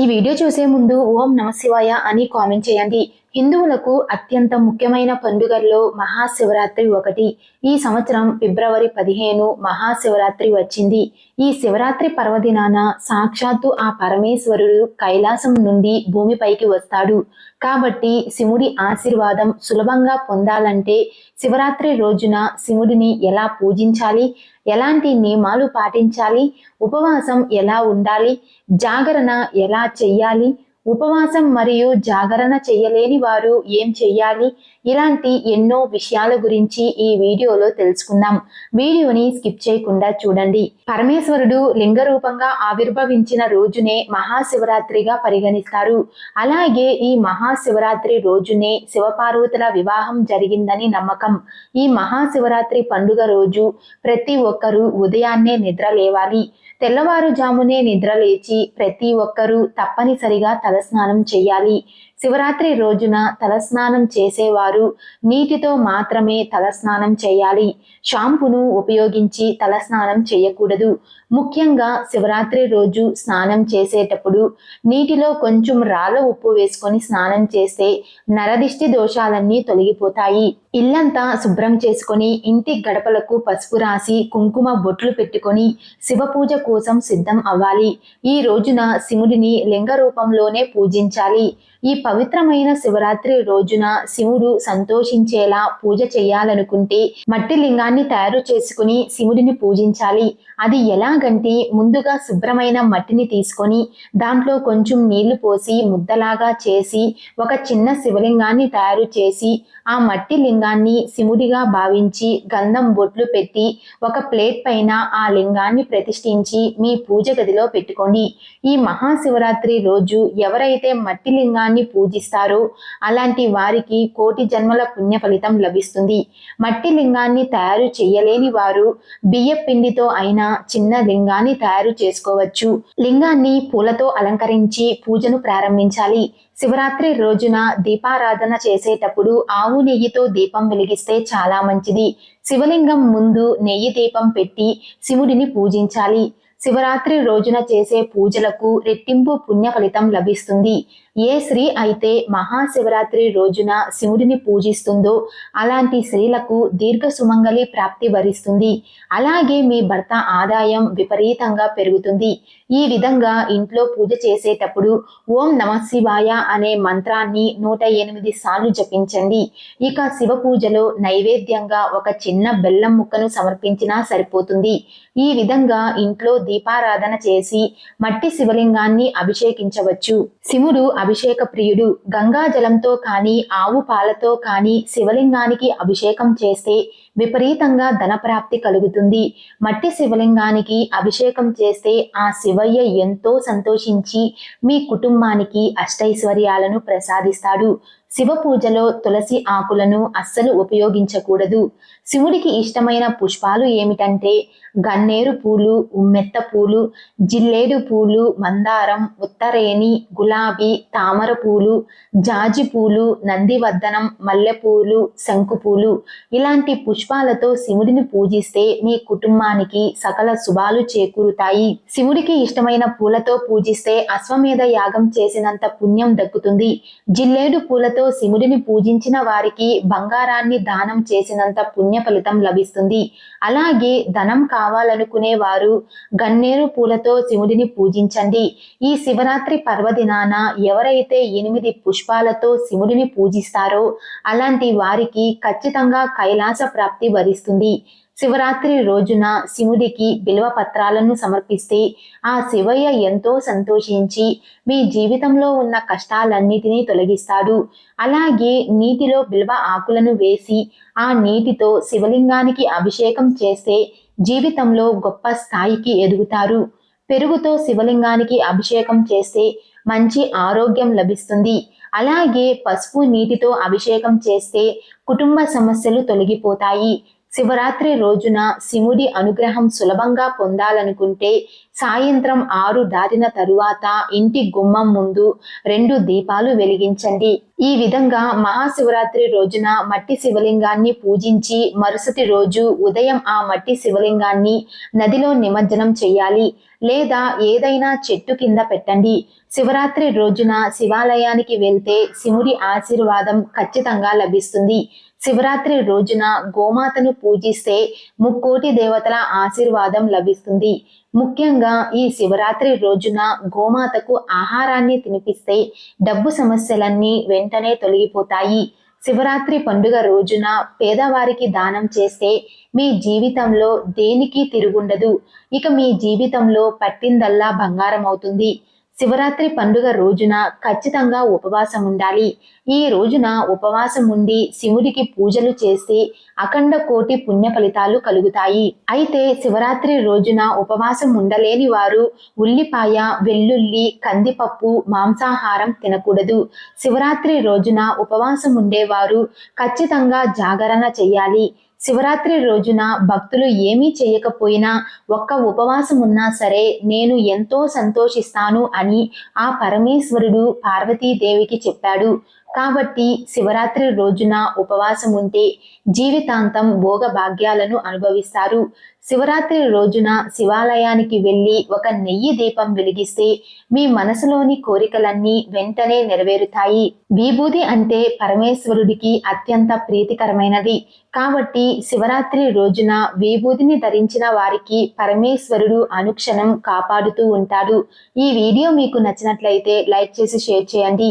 ఈ వీడియో చూసే ముందు ఓం నమ శివాయ అని కామెంట్ చేయండి. హిందువులకు అత్యంత ముఖ్యమైన పండుగల్లో మహాశివరాత్రి ఒకటి. ఈ సంవత్సరం ఫిబ్రవరి పదిహేను మహాశివరాత్రి వచ్చింది. ఈ శివరాత్రి పర్వదినాన సాక్షాత్తు ఆ పరమేశ్వరుడు కైలాసం నుండి భూమిపైకి వస్తాడు. కాబట్టి శివుడి ఆశీర్వాదం సులభంగా పొందాలంటే శివరాత్రి రోజున శివుడిని ఎలా పూజించాలి? ఎలాంటి నియమాలు పాటించాలి? ఉపవాసం ఎలా ఉండాలి? జాగరణ ఎలా చెయ్యాలి? ఉపవాసం మరియు జాగరణ చేయలేని వారు ఏం చెయ్యాలి ఇలాంటి ఎన్నో విషయాల గురించి ఈ వీడియోలో తెలుసుకుందాం. వీడియోని స్కిప్ చేయకుండా చూడండి. పరమేశ్వరుడు లింగ రూపంగా ఆవిర్భవించిన రోజునే మహాశివరాత్రిగా పరిగణిస్తారు. అలాగే ఈ మహాశివరాత్రి రోజునే శివపార్వతుల వివాహం జరిగిందని నమ్మకం. ఈ మహాశివరాత్రి పండుగ రోజు ప్రతి ఒక్కరూ ఉదయాన్నే నిద్ర లేవాలి. తెల్లవారుజామునే నిద్ర లేచి ప్రతి ఒక్కరూ తప్పనిసరిగా తలస్నానం చేయాలి. శివరాత్రి రోజున తలస్నానం చేసేవారు. నీటితో మాత్రమే తలస్నానం చేయాలి. షాంపును ఉపయోగించి తలస్నానం చేయకూడదు. ముఖ్యంగా శివరాత్రి రోజు స్నానం చేసేటప్పుడు నీటిలో కొంచెం రాళ్ళ ఉప్పు వేసుకొని స్నానం చేస్తే నరదిష్టి దోషాలన్నీ తొలగిపోతాయి. ఇల్లంతా శుభ్రం చేసుకొని ఇంటి గడపలకు పసుపు రాసి కుంకుమ బొట్లు పెట్టుకొని శివ పూజ కోసం సిద్ధం అవ్వాలి. ఈ రోజున శివుడిని లింగ రూపంలోనే పూజించాలి. ఈ పవిత్రమైన శివరాత్రి రోజున శివుడు సంతోషించేలా పూజ చేయాలనుకుంటే మట్టి లింగాన్ని తయారు చేసుకుని శివుడిని పూజించాలి. అది ఎలాగంటే ముందుగా శుభ్రమైన మట్టిని తీసుకొని దాంట్లో కొంచెం నీళ్ళు పోసి ముద్దలాగా చేసి ఒక చిన్న శివలింగాన్ని తయారు చేసి ఆ మట్టి లింగాన్ని శివుడిగా భావించి గంధం బొట్లు పెట్టి ఒక ప్లేట్ పైన ఆ లింగాన్ని ప్రతిష్ఠించి మీ పూజ గదిలో పెట్టుకోండి. ఈ మహాశివరాత్రి రోజు ఎవరైతే మట్టి లింగాన్ని పూజిస్తారో అలాంటి వారికి కోటి జన్మల పుణ్య ఫలితం లభిస్తుంది. మట్టి లింగాన్ని తయారు చేయలేని వారు బియ్య పిండితో అయినా చిన్న లింగాన్ని తయారు చేసుకోవచ్చు. లింగాన్ని పూలతో అలంకరించి పూజను ప్రారంభించాలి. శివరాత్రి రోజున దీపారాధన చేసేటప్పుడు ఆవు నెయ్యితో దీపం వెలిగిస్తే చాలా మంచిది. శివలింగం ముందు నెయ్యి దీపం పెట్టి శివుడిని పూజించాలి. శివరాత్రి రోజున చేసే పూజలకు రెట్టింపు పుణ్య ఫలితం లభిస్తుంది. ఏ స్త్రీ అయితే మహాశివరాత్రి రోజున శివుడిని పూజిస్తుందో అలాంటి స్త్రీలకు దీర్ఘ సుమంగళి ప్రాప్తి వరిస్తుంది. అలాగే మీ భర్త ఆదాయం విపరీతంగా పెరుగుతుంది. ఈ విధంగా ఇంట్లో పూజ చేసేటప్పుడు ఓం నమ శివాయ అనే మంత్రాన్ని నూట ఎనిమిది సార్లు జపించండి. ఇక శివ పూజలో నైవేద్యంగా ఒక చిన్న బెల్లం ముక్కను సమర్పించినా సరిపోతుంది. ఈ విధంగా ఇంట్లో దీపారాధన చేసి మట్టి శివలింగాన్ని అభిషేకించవచ్చు. శివుడు అభిషేక ప్రియుడు గంగా జలంతో కానీ ఆవు పాలతో కానీ శివలింగానికి అభిషేకం చేస్తే విపరీతంగా ధనప్రాప్తి కలుగుతుంది. మట్టి శివలింగానికి అభిషేకం చేస్తే ఆ శివయ్య ఎంతో సంతోషించి మీ కుటుంబానికి అష్టైశ్వర్యాలను ప్రసాదిస్తాడు. శివ పూజలో తులసి ఆకులను అస్సలు ఉపయోగించకూడదు. శివుడికి ఇష్టమైన పుష్పాలు ఏమిటంటే గన్నేరు పూలు ఉమ్మెత్త పూలు జిల్లేడు పూలు మందారం ఉత్తరేణి గులాబీ తామర పూలు జాజి పూలు నందివర్ధనం మల్లెపూలు శంకుపూలు ఇలాంటి పుష్పాలతో శివుడిని పూజిస్తే మీ కుటుంబానికి సకల శుభాలు చేకూరుతాయి. శివుడికి ఇష్టమైన పూలతో పూజిస్తే అశ్వమేధ యాగం చేసినంత పుణ్యం దక్కుతుంది. జిల్లేడు పూలతో శివుడిని పూజించిన వారికి బంగారాన్ని దానం చేసినంత పుణ్య ఫలితం లభిస్తుంది. అలాగే ధనం కావాలనుకునే వారు గన్నేరు పూలతో శివుడిని పూజించండి. ఈ శివరాత్రి పర్వదినాన ఎవరైతే ఎనిమిది పుష్పాలతో శివుడిని పూజిస్తారో అలాంటి వారికి ఖచ్చితంగా కైలాస ప్రాప్తి వరిస్తుంది. శివరాత్రి రోజున శివుడికి బిల్వ పత్రాలను సమర్పిస్తే ఆ శివయ్య ఎంతో సంతోషించి మీ జీవితంలో ఉన్న కష్టాలన్నిటినీ తొలగిస్తాడు. అలాగే నీటిలో బిల్వ ఆకులను వేసి ఆ నీటితో శివలింగానికి అభిషేకం చేస్తే జీవితంలో గొప్ప స్థాయికి ఎదుగుతారు. పెరుగుతో శివలింగానికి అభిషేకం చేస్తే మంచి ఆరోగ్యం లభిస్తుంది. అలాగే పసుపు నీటితో అభిషేకం చేస్తే కుటుంబ సమస్యలు తొలగిపోతాయి. శివరాత్రి రోజున శివుడి అనుగ్రహం సులభంగా పొందాలనుకుంటే సాయంత్రం ఆరు దాటిన తరువాత ఇంటి గుమ్మం ముందు రెండు దీపాలు వెలిగించండి. ఈ విధంగా మహాశివరాత్రి రోజున మట్టి శివలింగాన్ని పూజించి మరుసటి రోజు ఉదయం ఆ మట్టి శివలింగాన్ని నదిలో నిమజ్జనం చేయాలి. లేదా ఏదైనా చెట్టు కింద పెట్టండి. శివరాత్రి రోజున శివాలయానికి వెళ్తే శివుడి ఆశీర్వాదం ఖచ్చితంగా లభిస్తుంది. శివరాత్రి రోజున గోమాతను పూజిస్తే ముక్కోటి దేవతల ఆశీర్వాదం లభిస్తుంది. ముఖ్యంగా ఈ శివరాత్రి రోజున గోమాతకు ఆహారాన్ని తినిపిస్తే డబ్బు సమస్యలన్నీ వెంటనే తొలగిపోతాయి. శివరాత్రి పండుగ రోజున పేదవారికి దానం చేస్తే మీ జీవితంలో దేనికి తిరుగుండదు. ఇక మీ జీవితంలో పట్టిందల్లా బంగారం అవుతుంది శివరాత్రి పండుగ రోజున ఖచ్చితంగా ఉపవాసం ఉండాలి. ఈ రోజున ఉపవాసం ఉండి శివుడికి పూజలు చేస్తే అఖండ కోటి పుణ్య ఫలితాలు కలుగుతాయి. అయితే శివరాత్రి రోజున ఉపవాసం ఉండలేని వారు ఉల్లిపాయ వెల్లుల్లి కందిపప్పు మాంసాహారం తినకూడదు. శివరాత్రి రోజున ఉపవాసం ఉండేవారు ఖచ్చితంగా జాగరణ చేయాలి. శివరాత్రి రోజున భక్తులు ఏమీ చేయకపోయినా ఒక్క ఉపవాసం ఉన్నా సరే నేను ఎంతో సంతోషిస్తాను అని ఆ పరమేశ్వరుడు పార్వతీదేవికి చెప్పాడు. కాబట్టి శివరాత్రి రోజున ఉపవాసం ఉంటే జీవితాంతం భోగ భాగ్యాలను అనుభవిస్తారు. శివరాత్రి రోజున శివాలయానికి వెళ్ళి ఒక నెయ్యి దీపం వెలిగిస్తే మీ మనసులోని కోరికలన్నీ వెంటనే నెరవేరుతాయి. విభూది అంటే పరమేశ్వరుడికి అత్యంత ప్రీతికరమైనది. కాబట్టి శివరాత్రి రోజున విభూతిని ధరించిన వారికి పరమేశ్వరుడు అనుక్షణం కాపాడుతూ ఉంటాడు. ఈ వీడియో మీకు నచ్చినట్లయితే లైక్ చేసి షేర్ చేయండి.